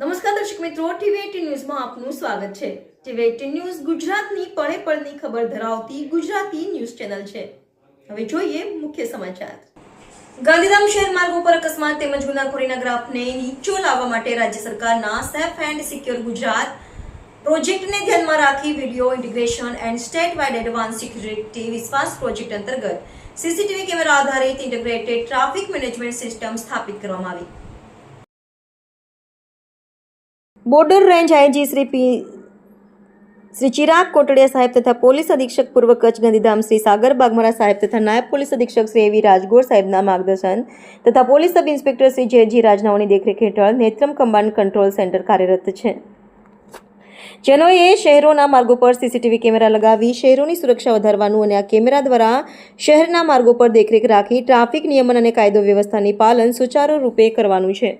નમસ્કાર દર્શક મિત્રો, ટીવી ન્યૂઝમાં આપનું સ્વાગત છે. ટીવી એટીન ન્યૂઝ ગુજરાતની પળે પળની ખબર ધરાવતી ગુજરાતી ન્યૂઝ ચેનલ છે. હવે જોઈએ મુખ્ય સમાચાર. ગાંધીધામ શહેર માર્ગ ઉપર અકસ્માત તેમજ ગુનાખોરીના ગ્રાફને નીચો લાવવા માટે રાજ્ય સરકારના સેફ એન્ડ સિક્યોર ગુજરાત પ્રોજેક્ટને ધ્યાનમાં રાખી video integration and state wide advance security Vishwas project અંતર્ગત સીસીટીવી કેમેરા આધારિત ઇન્ટિગ્રેટેડ ટ્રાફિક મેનેજમેન્ટ સિસ્ટમ સ્થાપિત કરવામાં આવી. Border range IG Shri P Shri Chirag Kotadiya સાહેબ તથા પોલીસ અધિક્ષક પૂર્વ કચ્છ ગાંધીધામ શ્રી સાગર બાગમરા સાહેબ તથા નાયબ પોલીસ અધિક્ષક શ્રી એવી રાજગોર સાહેબના માર્ગદર્શન તથા police sub inspector Shri J G રાજનાઓની દેખરેખ હેઠળ નેત્રમ કમાન્ડ કંટ્રોલ સેન્ટર કાર્યરત છે. જેનોએ શહેરોના માર્ગો પર સીસીટીવી કેમેરા લગાવી શહેરોની સુરક્ષા વધારવાનું અને આ કેમેરા દ્વારા શહેરના માર્ગો પર દેખરેખ રાખી ટ્રાફિક નિયમન અને કાયદો વ્યવસ્થાની પાલન સુચારુ રૂપે કરવાનું છે.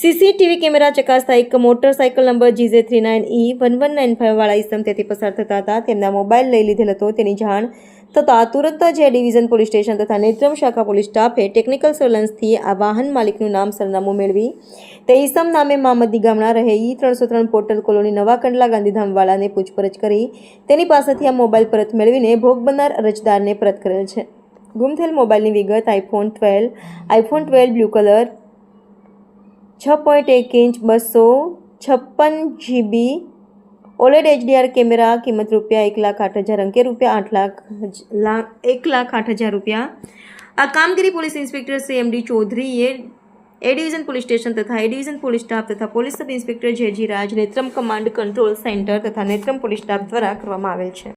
સીસીટીવી કેમેરા ચકાસતા એક motorcycle number G J three nine E one one nine five વાળા ઇસમ ત્યાંથી પસાર થતા હતા. તેમના મોબાઈલ લઈ લીધેલ હતો. તેની જાણ થતાં તુરંત જ ડિવિઝન પોલીસ સ્ટેશન તથા નેત્રમ શાખા પોલીસ સ્ટાફે ટેકનિકલ સર્વેલન્સથી આ વાહન માલિકનું નામ સરનામું મેળવી. તે ઇસમ નામે મામદી ગામના રહે. ઈ ત્રણસો ત્રણ પોર્ટલ કોલોની નવા કંડલા ગાંધીધામવાળાને પૂછપરછ કરી. તેની પાસેથી આ મોબાઈલ પરત મેળવીને ભોગ બનનાર અરજદારને પરત કરેલ છે. ગુમ થયેલ મોબાઈલની વિગત iPhone twelve iPhone twelve blue colour છ પોઈન્ટ એક ઇંચ બસો છપ્પન જીબી ઓલેડ એચડીઆર કેમેરા, કિંમત રૂપિયા એક લાખ આઠ હજાર, અંકે રૂપિયા આઠ લાખ લાખ, એક લાખ આઠ હજાર રૂપિયા. આ કામગીરી પોલીસ ઇન્સ્પેક્ટર સી એમડી ચૌધરીએ એ ડિવિઝન પોલીસ સ્ટેશન તથા એ ડિવિઝન પોલીસ સ્ટાફ તથા police sub inspector J G Raj Netram command control centre તથા નેત્રમ પોલીસ સ્ટાફ દ્વારા કરવામાં આવેલ છે.